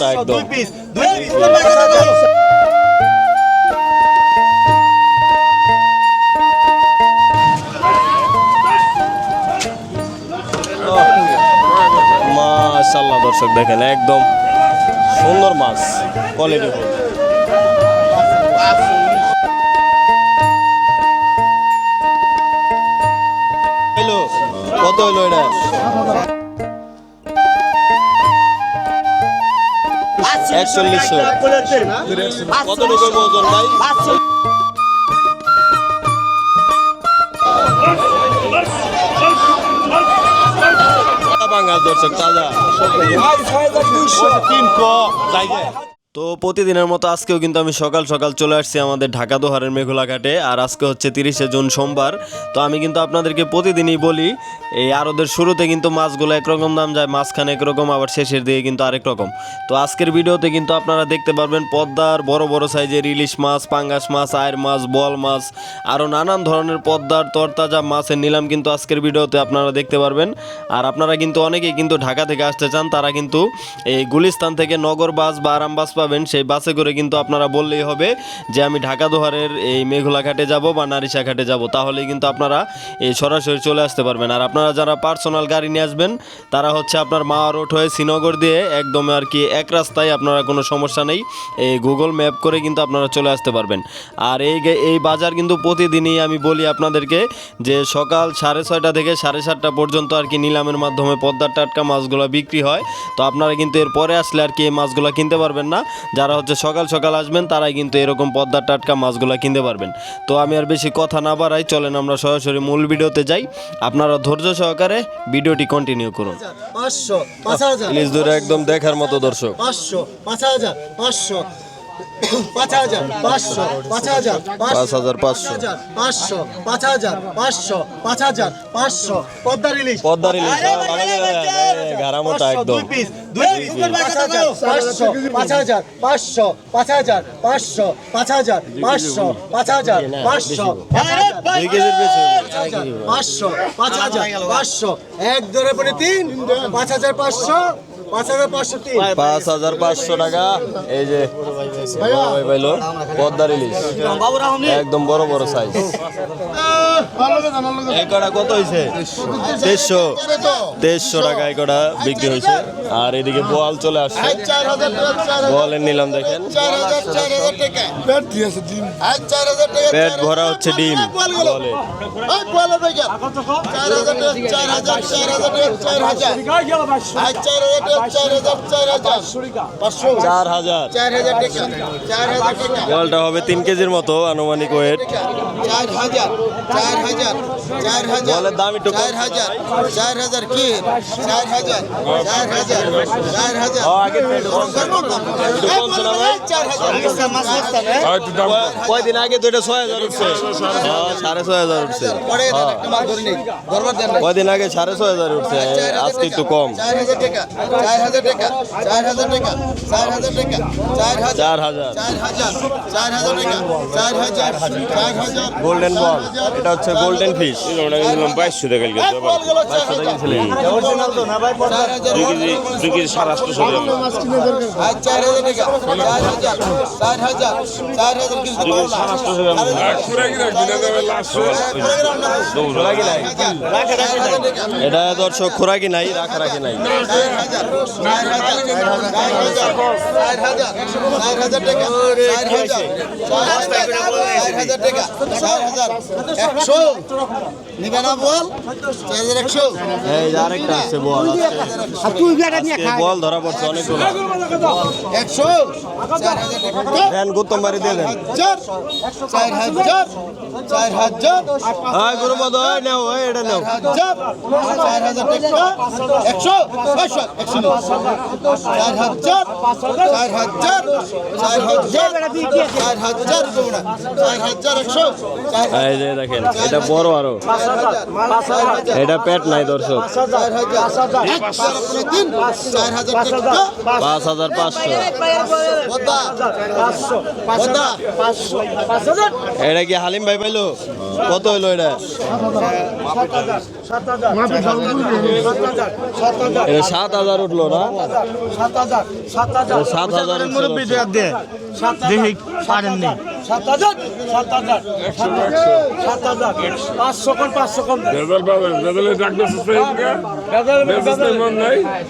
মোটা একদম। মাশাল্লাহ দর্শক দেখেন একদম সুন্দর মাছ কোয়ালিটি কত হইল এটা? একচল্লিশশো। কত রকম ওজন ভাই? বাঙ্গাল দর্শক তাজা তো প্রতিদিনের মতো আজকেও কিন্তু আমি সকাল সকাল চলে আসছি আমাদের ঢাকা দোহারের মেঘলাঘাটে আর আজকে হচ্ছে তিরিশে জুন সোমবার। তো আমি কিন্তু আপনাদেরকে প্রতিদিনই বলি, এই আরদের শুরুতে কিন্তু মাছগুলো একরকম দাম যায়, মাঝখানে একরকম, আবার শেষের দিকে কিন্তু আরেক রকম। তো আজকের ভিডিওতে কিন্তু আপনারা দেখতে পারবেন পদ্মার বড় বড় সাইজের ইলিশ মাছ, পাঙ্গাস মাছ, আয়ের মাছ, বল মাছ, আরও নানান ধরনের পদ্মার তরতাজা মাছের নিলাম কিন্তু আজকের ভিডিওতে আপনারা দেখতে পারবেন। আর আপনারা কিন্তু অনেকেই কিন্তু ঢাকা থেকে আসতে চান, তারা কিন্তু এই গুলিস্তান থেকে নগর বাস বা আরাম বাস পাবেন, সেই বাসে করে কিন্তু আপনারা বললেই হবে যে আমি ঢাকা দোহারের এই মেঘলা ঘাটে যাব বা নারিশা ঘাটে যাব। তাহলেই কিন্তু আপনারা এই সরাসরি চলে আসতে পারবেন। আর আপনারা যারা পার্সোনাল গাড়ি নিয়ে আসবেন, তারা হচ্ছে আপনার মা রোড হয়ে শ্রীনগর দিয়ে একদম আর কি এক রাস্তায় আপনারা কোনো সমস্যা নেই, এই গুগল ম্যাপ করে কিন্তু আপনারা চলে আসতে পারবেন। আর এই এই বাজার কিন্তু প্রতিদিনই আমি বলি আপনাদেরকে যে সকাল সাড়ে ছয়টা থেকে সাড়ে সাতটা পর্যন্ত আর কি নিলামের মাধ্যমে পদ্মার টাটকা মাছগুলো বিক্রি হয়। তো আপনারা কিন্তু এর পরে আসলে আর কি এই মাছগুলো কিনতে পারবেন না। যারা হচ্ছে সকাল সকাল আসবেন তারাই কিন্তু এরকম পদ্মার টাটকা মাছগুলো কিনতে পারবেন। তো আমি আর বেশি কথা না বাড়াই চলেন আমরা সরাসরি মূল ভিডিওতে যাই। আপনারা ধৈর্য সহকারে ভিডিওটি কন্টিনিউ করুন। প্লিজ একদম দেখার মতো দর্শক। পাঁচশো পাঁচ হাজার পাঁচশো। পাঁচ হাজার পাঁচশো পাঁচ হাজার পাঁচ হাজার পাঁচশো পাঁচশো পাঁচ হাজার পাঁচশো পাঁচ হাজার পাঁচশো একদম পাঁচশো পাঁচ হাজার পাঁচশো পাঁচ হাজার পাঁচশো পাঁচ হাজার পাঁচশো পাঁচ হাজার পাঁচশো পাঁচশো পাঁচ হাজার পাঁচশো এক ধরে পড়ে তিন পাঁচ হাজার পাঁচশো পাঁচ হাজার পাঁচশো টাকা। এই যে ভাই পাইলো। পদ্মার ইলিশ একদম বড় বড় সাইজ এই কটা কত হয়েছে তেইশশো তেইশশো টাকা এই কটা বিক্রি হয়েছে আর এদিকে বোয়াল চলে আসছে। চার হাজার টাকা চার হাজার। বোয়ালের নিলাম দেখেন। চার হাজার চার হাজার টাকা। পেট ভরা হচ্ছে ডিম বলে বলে চার হাজার চার হাজার চার হাজার চার হাজার। চার হাজার হবে তিন কেজির মতো আনুমানিক ওয়েট চার হাজার চার হাজার চার হাজার বলের দাম একটু চার হাজার চার হাজার কি চার হাজার চার হাজার চার হাজার কয়দিন আগে এটা ছয় হাজার উঠছে হ্যাঁ, সাড়ে ছয় হাজার উঠছে। কয়দিন আগে সাড়ে ছয় হাজার উঠছে আজকে একটু কম চার হাজার টাকা চার হাজার টাকা চার হাজার টাকা চার হাজার হাজার চার হাজার চার হাজার চার হাজার টাকা চার হাজার চার হাজার গোল্ডেন বল এটা হচ্ছে গোল্ডেন ফিশ বাইশশো টাকা দুই কেজি দুই কেজি সাড়ে আটশো এটা দর্শক খোরাকি নাই রাখা রাখি নাই টাকা একশো নিবে না বল? একশো এই আরেকটা আছে বল আজকে বল ধরা পড়ছে চার হাজার টাকা গৌতম বাড়ি দিয়ে দেন। হাজার। চার হাজার। চার হাজার। হ্যাঁ গুরুপদ ওই নাও ওই এটা নাও। হাজার। চার হাজার টাকা একশো? ছয়শো? একশো চার হাজার। চার হাজার। চার হাজার। চার হাজার। কমনা চার হাজার। একশো। চার এই যে দেখেন এটা বড় আরও। এটা পেট নাই দর্শক। পাঁচ হাজার। পাঁচশো এটা কি হালিম ভাই পাইলো? কত হইল এটা? এটা সাত হাজার উঠল না? সাত হাজার দেখি পারেননি সাত হাজার সাত হাজার সাত হাজার পাঁচশো কম কম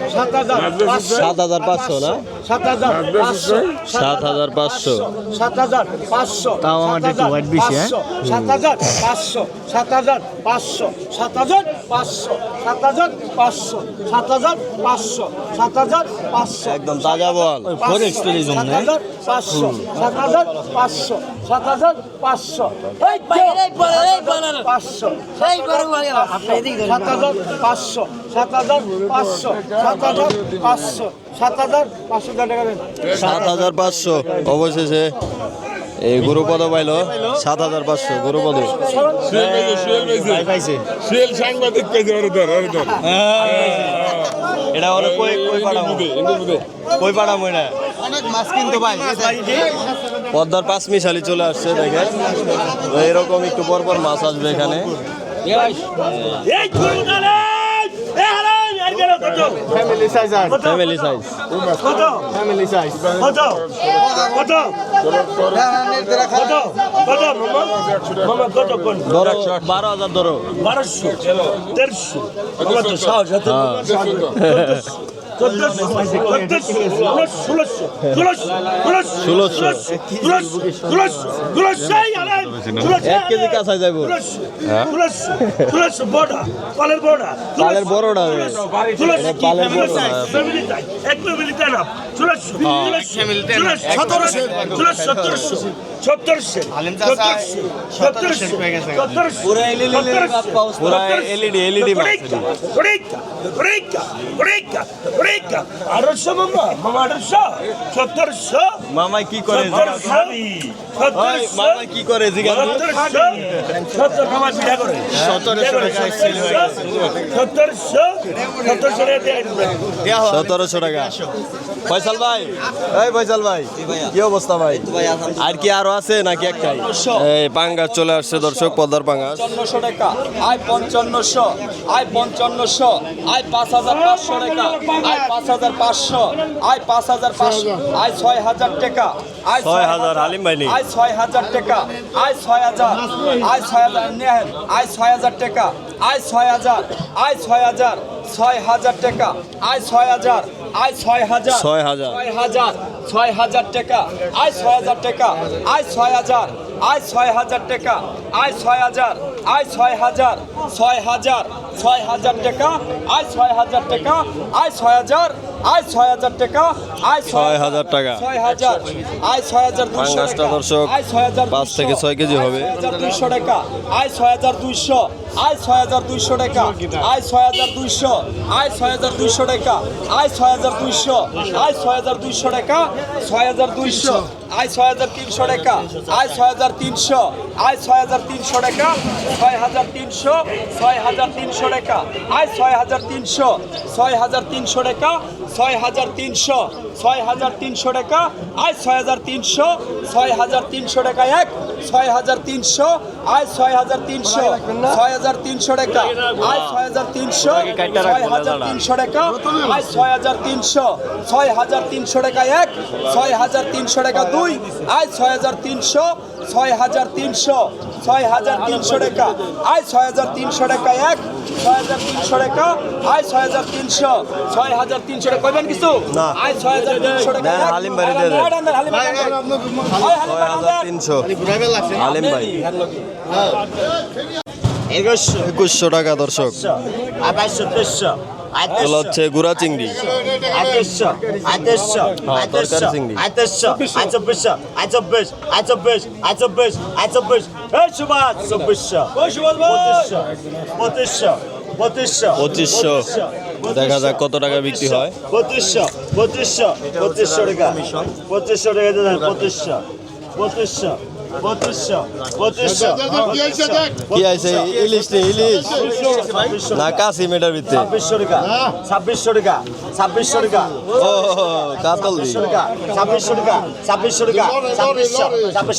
সাত হাজার পাঁচশো সাত হাজার পাঁচশো না সাত হাজার পাঁচশো সাত হাজার পাঁচশো। সাত হাজার পাঁচশো। তাও আমার একটু white বেশি, হ্যাঁ? সাত হাজার। পাঁচশো সাত হাজার পাঁচশো সাত হাজার পাঁচশো সাত হাজার পাঁচশো সাত হাজার পাঁচশো সাত হাজার পাঁচশো একদম তাজা বল ফরেক্স সাত হাজার পাঁচশো সাত হাজার পাঁচশো সাত হাজার পাঁচশো পাঁচশো সাত হাজার পাঁচশো সাত হাজার পাঁচশো সাত হাজার পাঁচশো সাত হাজার পাঁচশো টাকা সাত হাজার পাঁচশো অবশেষে এই গুরুপদ পাইলো? সাত হাজার পাঁচশো গুরুপদ সাংবাদিক ধর এটা ওরা কই কই পাঠাবো কই পাঠাবো এটা? অনেক মাছ কিন্তু ভাই পদ্মার পাঁচ মিশালি চলে আসছে দেখে। এরকম একটু পর পর মাছ আসবে এখানে। Family size family size family size ধরো বারো হাজার ধরো বারোশো দেড়শো আমার তো সাহস এত চোদ্দশো ষোলোশো ষোলোশো ষোলোশো ষোলোশো ষোলোশো এক কেজি কাঁচাই যাব পালের বড়া পালের বড়টা পালের বড়টা। এক না সতেরোশো। সতেরোশো। মামা কি করে? কি করে? সতেরোশো টাকা হয়ে ফয়সাল ভাই এই ফয়সাল ভাই কি অবস্থা ভাই? আর কি আরও আছে নাকি একটাই? এই পাঙ্গাস চলে আসছে দর্শক পদ্মার পাঙ্গাস। পঞ্চান্নশো টাকা আয় পঞ্চান্নশো আয় পঞ্চান্নশো আয় পাঁচ হাজার পাঁচশো টাকা আয় পাঁচ হাজার পাঁচশো আয় পাঁচ হাজার পাঁচশো আয় ছয় হাজার টাকা আয় ছয় হাজার, ভাই আয় ছয় হাজার টাকা আয় ছয় হাজার। আয় ছয় হাজার নেন আয় ছয় হাজার টাকা। আয় ছয় হাজার আয় ছয় হাজার ছয় হাজার টাকা। আয় ছয় হাজার আয় ছয় হাজার ছয় হাজার। ছয় হাজার ছয় হাজার টাকা। আয় ছয় হাজার টাকা। আয় ছয় হাজার আয় ছয় হাজার টাকা আয় ছয় হাজার আয় ছয় হাজার ছয় হাজার ছয় হাজার টাকা আয় ছয় হাজার টাকা আয় ছয় হাজার আয় ছয় হাজার টাকা আয় ছয় হাজার টাকা। ছয় হাজার আয় ছয় হাজার টাকা দর্শক আয় ছয় হাজার পাঁচ থেকে ছয় কেজি হবে। দুইশো টাকা আয় ছয় হাজার দুইশো আয় ছয় হাজার দুইশো টাকা আয় ছয় হাজার দুইশো আয় ছয় হাজার দুইশো টাকা আয় ছয় হাজার দুইশো আয় ছয় হাজার দুইশো টাকা ছয় হাজার দুইশো আয় ছয় হাজার তিনশো টাকা আয় ছয় হাজার তিনশো আয় ছয় হাজার তিনশো টাকা ছয় হাজার তিনশো ছয় হাজার তিনশো টাকা আয় ছয় হাজার তিনশো ছয় হাজার তিনশো টাকা ছয় হাজার তিনশো ছয় হাজার তিনশো টাকা আয় ছয় হাজার তিনশো ছয় হাজার তিনশো টাকা এক ছয় হাজার তিনশো আয় ছয় হাজার তিনশো ছয় হাজার তিনশো টাকা আয় ছয় হাজার তিনশো ছয় হাজার তিনশো টাকা আয় ছয় হাজার তিনশো ছয় হাজার তিনশো টাকা এক ছয় হাজার তিনশো টাকা দুই ছয় হাজার তিনশো ছয় হাজার তিনশো ছয় হাজার তিনশো টাকা। ছয় হাজার তিনশো টাকা এক ছয় হাজার তিনশো টাকা আয় ছয় হাজার তিনশো ছয় হাজার তিনশো টাকা। কইবেন কিছু? না। আয় ছয় হাজার তিনশো টাকা দেন, এক। হালিম। হালিম ভাই একুশশো। টাকা দর্শক। আঠাশশো তেইশশো। এগুলো হচ্ছে গুড়া চিংড়ি। আঠাশশো আঠাশশো তরকারি চিংড়ি। আঠাশশো আয় চব্বিশশো আয় চব্বিশ আয় চব্বিশ আয় চব্বিশ আয় চব্বিশ সুভাষ চব্বিশশো পঁচিশশো। পঁচিশশো। পঁচিশশো। পঁচিশশো। দেখা যাক কত টাকা বিক্রি হয়। পঁচিশশো। পঁচিশশো। পঁচিশশো টাকা। পঁচিশশো টাকা পঁচিশশো। পঁচিশশো। কি আছে ইলিশ নেই ইলিশ। না কাশি মেটার ভিতরে ছাব্বিশশো টাকা ছাব্বিশশো টাকা ছাব্বিশশো টাকা। ও কাতল দি। ছাব্বিশশো টাকা ছাব্বিশশো টাকা ছাব্বিশশো টাকা ছাব্বিশ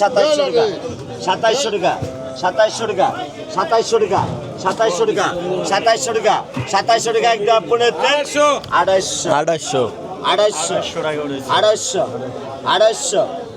সাতাইশশো টাকা সাতাইশশো টাকা সাতাইশশো টাকা সাতাইশশো টাকা সাতাইশশো টাকা সাতাইশশো টাকা সাতাইশশো টাকা একদম পনেরো আড়াইশো। আঠাশশো আড়াইশো। আড়াইশো আড়াইশো আড়াইশো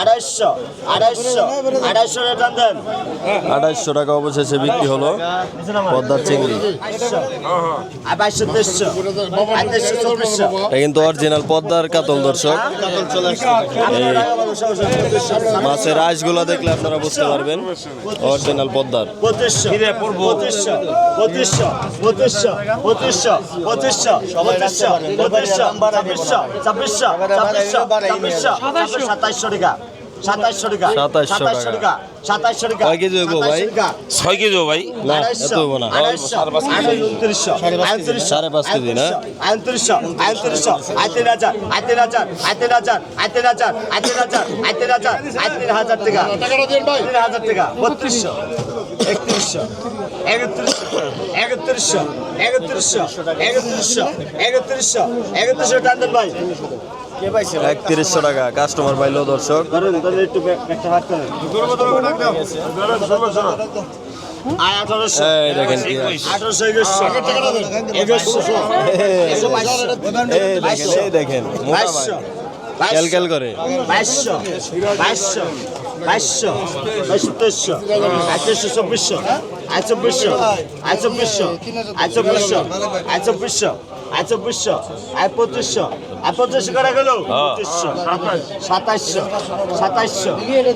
আড়াইশো আড়াইশো টাকা দেন আঠাশশো টাকা অবশেষে বিক্রি হলো পদ্মার চিংড়ি। বাইশশো তেইশশো আর তেইশশো চব্বিশশো। এটা কিন্তু অরিজিনাল পদ্মার কাতল দর্শক। মাছের আইসগুলো দেখলে আপনারা বুঝতে পারবেন অরিজিনাল পদ্মার। পঁচিশশো পঁচিশশো পঁচিশশো পঁচিশশো পঁচিশশো পঁচিশশো পঁচিশশো পঁচিশশো ছাব্বিশশো ছাব্বিশশো ছাব্বিশশো ছাব্বিশশো সাতাইশশো টাকা। সাতাইশশো টাকা সাতাইশশো টাকা। সাতাইশশো টাকা কয় কেজি হইবো ভাই? ছয় কেজি ভাই না এত হব না সাড়ে পাঁচ কেজি না? আটত্রিশশো, আটত্রিশশো, তিন হাজার, তিন হাজার, তিন হাজার, তিন হাজার, আয় হাজার, আয় হাজার, আয় হাজার টাকা। তিন হাজার টাকা, বত্রিশশো, একত্রিশশো, একত্রিশশো, একত্রিশশো, একত্রিশশো, একত্রিশশো, একত্রিশশো, একত্রিশশো টান ভাই। একত্রিশশো টাকা কাস্টমার পাইলো দর্শক। দেখেন দেখেন খেল খেল করে। বাইশশো বাইশশো বাইশশো বাইশশো চব্বিশশো। আয় চব্বিশশো আয় চব্বিশশো আয় চব্বিশশো আয় চব্বিশশো আয় চব্বিশশো আয় পঁচিশশো আয় পঁচিশশো করা গেল পঁচিশশো সাতাইশশো সাতাইশশো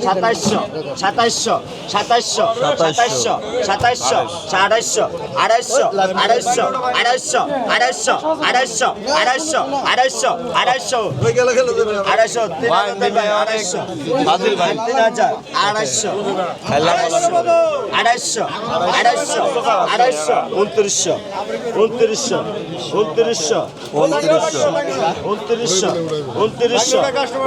সাতাইশশো সাতাইশশো সাতাইশশো সাতাইশশো সাতাইশশো আড়াইশো আড়াইশো আড়াইশো আড়াইশো আড়াইশো আড়াইশো আড়াইশো আড়াইশো আড়াইশো আড়াইশো তিন হাজার দেন ভাই, আড়াইশো আদিল ভাই। তিন হাজার আড়াইশো আড়াইশো আড়াইশো আড়াইশো আড়াইশো উনত্রিশশো উনত্রিশশো উনত্রিশশো উনত্রিশশো উনত্রিশশো উনত্রিশশো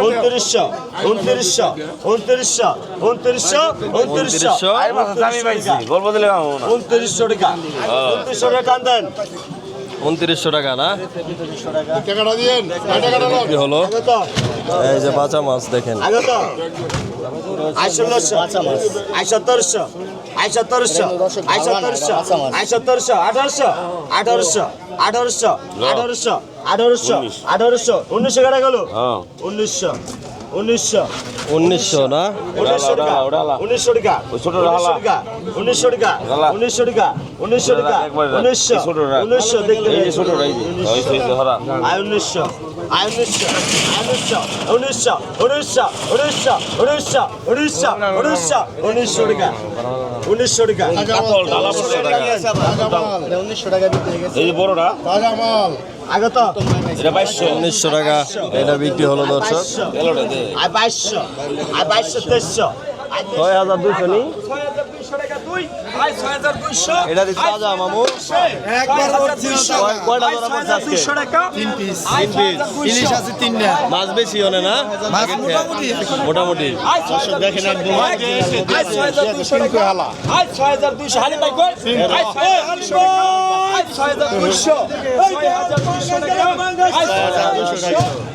উনত্রিশশো উনত্রিশশো উনত্রিশশো উনত্রিশশো উনত্রিশশো উনত্রিশশো টাকা উনত্রিশশো টাকা দেন উনত্রিশশো টাকা না হলো এই যে বাঁচা মাছ দেখেন আঠারোশো আঠারোশো আঠারোশো উনিশশো কাটা গেল উনিশশো উনিশশো। উনিশশো না? উনিশশো টাকা। উনিশশো টাকা। উনিশশো। টাকা। উনিশশো টাকা। উনিশশো টাকা। উনিশশো টাকা। উনিশশো। উনিশশো দেখতে আয় উনিশশো। আয় উনিশশো। উনিশশো। উনিশশো। উনিশশো। উনিশশো। উনিশশো। উনিশশো। উনিশশো। টাকা। উনিশশো টাকা। কাতল ডালা পড়ছে উনিশশো টাকা। এই বড়টা উনিশশো টাকা। এটা বিক্রি হলো দর্শক। বাইশশো। বাইশশো তেইশশো। ছয় হাজার দুশো নি? মাছ বেশি মোটামুটি। দেখেন ছয় হাজার দুইশো টাকা।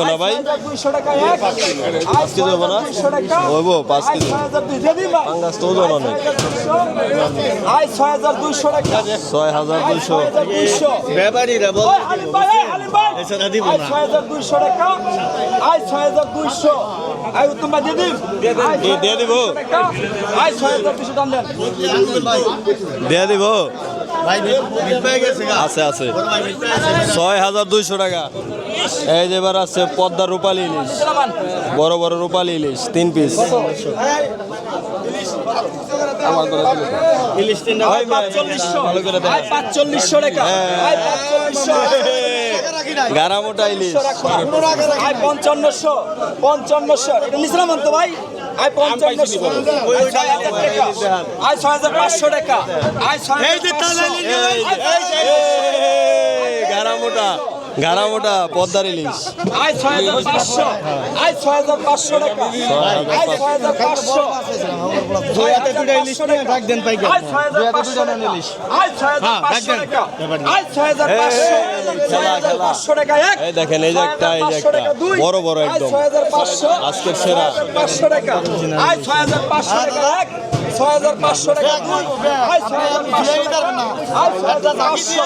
হইব না ভাই। দুইশো টাকা এক পাঁচ কেজি হব না? হইবো, পাঁচ কেজি। পাঙ্গাস তো ওজন অনেক। ছয় হাজার দুইশো। টাকা ছয় হাজার দুইশো ব্যাপারীরা। এছাড়া দিব না। ছয় হাজার দুইশো টাকা। ছয় হাজার দুইশো। আয় উত্তম ভাই দিয়ে দিন। দিয়ে- দিয়ে দিব। টাকা। ছয় হাজার দুইশো দাম দেন। দিয়ে দিব। ভাই বিল পেয়ে গেছে গা। আছে আছে। ছয় হাজার দুইশো টাকা। এই যে এবার আছে পদ্মা রূপালী ইলিশ বড় বড় রূপালী ইলিশ তিন পিস ইলিশ তিনটা আয় পাঁচচল্লিশশো আয় পাঁচচল্লিশশো টাকা আয় পাঁচচল্লিশশো গারা মোটা ইলিশ আয় পঞ্চান্নশো পঞ্চান্নশো এটা নিছিলাম তো ভাই আয় পঞ্চান্নশো আয় ছয় হাজার টাকা আয় ছয় হাজার পাঁচশো টাকা আয় ছয় হাজার পাঁচশো। গারা মোটা মোটা পদ্মার ইলিশ আয় ছয় হাজার পাঁচশো আয় ছয় হাজার পাঁচশো টাকা আয় ছয় হাজার পাঁচশো টাকা পাঁচশো টাকা আয় ছয় হাজার পাঁচশো টাকা আয় ছয় হাজার পাঁচশো ছয় হাজার পাঁচশো টাকা এক এই দেখেন, এই যে একটা, এই যে একটা। বড় বড় একদম। আজকের সেরা। পাঁচশো টাকা আয় ছয় হাজার পাঁচশো টাকা এক ছয় হাজার পাঁচশো টাকা আয় ছয় হাজার পাঁচশো টাকা আয় ছয় হাজার পাঁচশো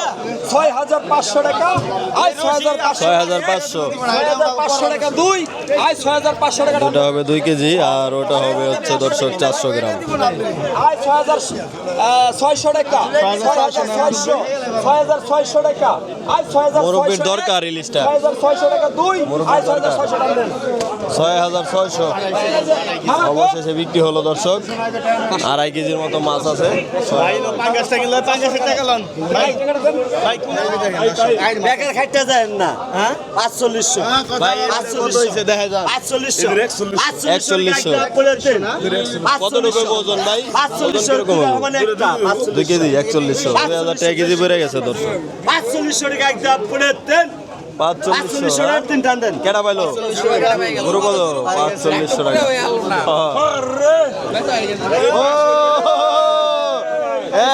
ছয় হাজার পাঁচশো টাকা আয় ছয় হাজার পাঁচশো ছয় হাজার পাঁচশো ছয় হাজার পাঁচশো টাকা দুই আয় ছয় হাজার পাঁচশো টাকা ওটা হবে দুই কেজি আর ওটা হবে হচ্ছে দর্শক চারশো গ্রাম আয় ছয় হাজার ছয়শো টাকা ছয়শো ছয় হাজার ছয়শো টাকা আয় ছয় হাজার মুরব্বির দরকার ইলিশটা। ছয় হাজার ছয়শো টাকা দুই আয় ছয় হাজার ছয়শো টাকা ছয় হাজার ছয়শো অবশেষে বিক্রি হলো দর্শক আড়াই কেজির মতো মাছ আছে। হ্যাঁ? মানে দুই কেজি একচল্লিশশো। দুই হাজার টাকা কেজি বেড়ে গেছে দর্শক। পাঁচচল্লিশশো কেটা পাইলো? গরু কত? পাঁচচল্লিশশো টাকা।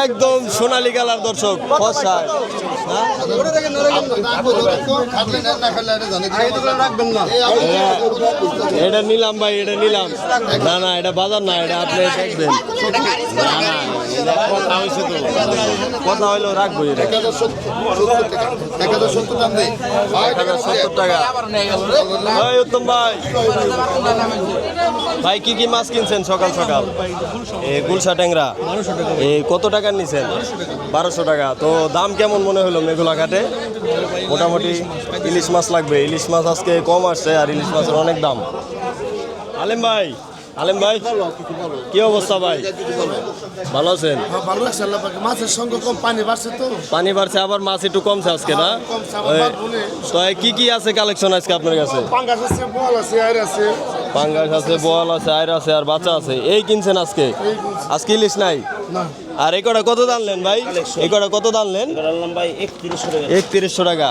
একদম সোনালী কালার দর্শক ফসা এটা নিলাম ভাই এটা নিলাম। না না এটা বাজার না এটা আপনি দেখবেন। না না কথা হয়েছে তো। কথা হইল রাখব এটা এক হাজার সত্তর টাকা। উত্তম ভাই। ভাই কি কি মাছ কিনছেন সকাল সকাল? এই গুলশা ট্যাংরা। এই কত টাকার নিছেন? বারোশো টাকা। তো দাম কেমন মনে হলো মেঘলা ঘাটে? মোটামুটি ইলিশ মাছ লাগবে। ইলিশ মাছ আজকে কম আসছে আর ইলিশ মাছের অনেক দাম। আলেম ভাই আলেম ভাই কি অবস্থা ভাই? ভালো আছেন? ভালো লাগছে আল্লাহ মাছের সঙ্গে কম পানি বাড়ছে তো। পানি বাড়ছে আবার মাছ একটু কমছে আজকে না? না। তো কি কি আছে কালেকশন আজকে আপনার কাছে? পাঙ্গাস আছে বল আছে আর আছে। পাঙ্গাস আছে বোয়াল আছে আয়রা আছে আর বাচ্চা আছে। এই কিনছেন আজকে? আজকে ইলিশ নাই? না। আর এই কটা কত দানলেন ভাই? এই কটা কত দানলেন ভাই একত্রিশশো টাকা। একত্রিশশো টাকা।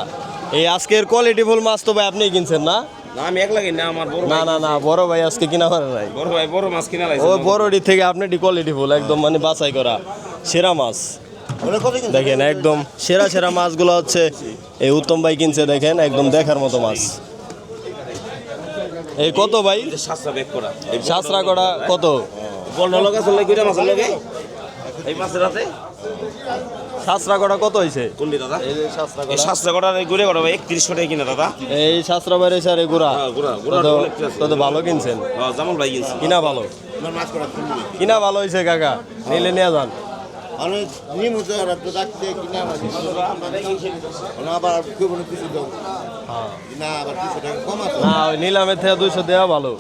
এই আজকের কোয়ালিটি ফুল মাছ তো ভাই আপনি কিনছেন না? না আমি এক লাগি না আমার বড় না না না বড় ভাই আজকে কিনা পারে নাই বড় ভাই বড় মাছ কিনা লাগছে ও বড়ডি থেকে আপনি কোয়ালিটি ফুল একদম মানে বাছাই করা সেরা মাছ দেখেন একদম সেরা সেরা মাছগুলো হচ্ছে এই উত্তম ভাই কিনছে দেখেন একদম দেখার মতো মাছ এই কত ভাই বেক করা করা কত বল লগা চলে কইরা মাছের লগে এই মাছের রাতে সাতরা করা কত হয়েছে কোনটি দাদা এই সাতরা এই একত্রিশশো টাকা কিনা দাদা এই সাতরা বাইরে স্যার এই গুড়া হ্যাঁ, গুড়া, গুড়া তো তো তো ভালো কিনছেন হ্যাঁ জামাল ভাই কিনা ভালো কিনা ভালো হয়েছে কাকা নিলে নিয়ে যান অনেক নিমু তো আর তো রাখতে কিনা আবার কেউ কিছু দাও না আবার কিছু টাকা কম আছে না ওই নিলামের থেকে দুইশো দেওয়া ভালো